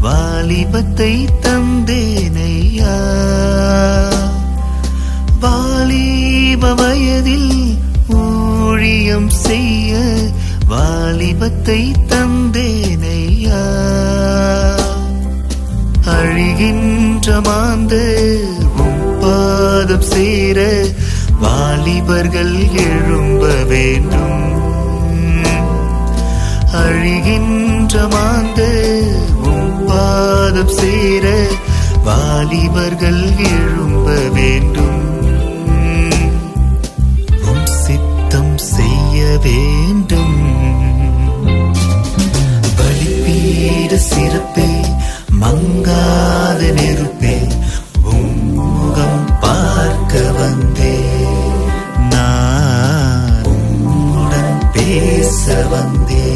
வாலிபத்தை தந்தேனையா? வாலிப வயதில் ஊழியம் செய்ய வாலிபத்தை தந்தேனையா? அழிகின்ற மாந்த பாதம் சேர வாலிபர்கள் எழும்ப வேண்டும். அழிகின்ற மாந்த உம் பாதம் சேர வாலிபர்கள் எழும்ப வேண்டும். சித்தம் செய்ய வேண்டும். பலிப்பீட சிறப்பே மங்காத நெருப்பே உம்முகம் பார்க்க வந்தே. நான் உம்முடன் பேச வந்தே.